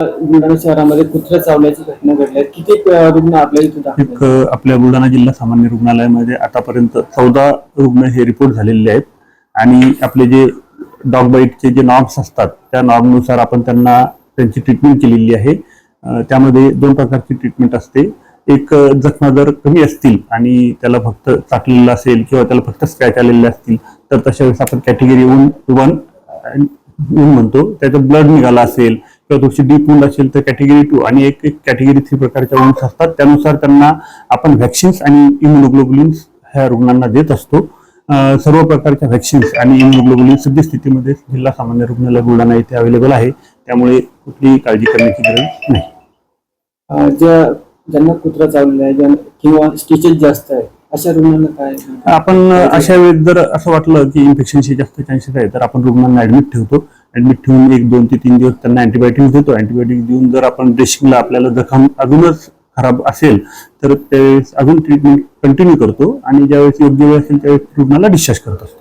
बुलढाणा शहरामध्ये कुत्र्या चावल्याची घटना घडल्या किती रुग्ण आपल्या इथे एक आपल्या बुलढाणा जिल्हा सामान्य रुग्णालयामध्ये आतापर्यंत चौदा रुग्ण हे रिपोर्ट झालेले आहेत. आणि आपले जे डॉग बाईटचे जे नॉर्म्स असतात त्या नॉर्मनुसार आपण त्यांना त्यांची ट्रीटमेंट केलेली आहे. अ, त्यामध्ये दोन प्रकारची ट्रीटमेंट असते. एक अ, जखमा जर कमी असतील आणि त्याला फक्त चाटलेलं असेल किंवा त्याला फक्त स्क्रॅच आलेले असतील तर तशा वेळेस आपण कॅटेगरी वन वन वून म्हणतो त्याचं ब्लड निघाला असेल किंवा थोडीशी डीप वूंड असेल तर कॅटेगरी टू आणि एक एक कॅटेगरी थ्री प्रकारच्या वूंड्स असतात. त्यानुसार त्यांना आपण व्हॅक्सिन्स आणि इम्युनोग्लोबुलिन्स ह्या रुग्णांना देत असतो. सर्व प्रकारच्या व्हॅक्सिन्स आणि इम्युनोग्लोबुलिन सद्यस्थितीमध्ये जिल्हा सामान्य रुग्णालय बुलढाणा इथे अवेलेबल आहे. त्यामुळे कुठलीही काळजी करण्याची गरज नाही. ज्या ज्यांना कुत्रा चावलेला आहे किंवा स्टिचेस जास्त आहे अशा रुग्णांना काय? आपण अशा वेळेस जर असं वाटलं की इन्फेक्शनचे जास्त चान्सेस आहे तर आपण रुग्णांना ऍडमिट ठेवतो. ऍडमिट ठेवून एक दोन ते तीन दिवस त्यांना अँटीबायोटिक्स देतो. अँटीबायोटिक्स देऊन जर आपण ड्रेसिंगला आपल्याला जखम अजूनच खराब असेल तर त्यावेळेस अजून ट्रीटमेंट कंटिन्यू करतो आणि ज्यावेळेस योग्य वेळ असेल त्यावेळेस रुग्णाला डिस्चार्ज करत असतो.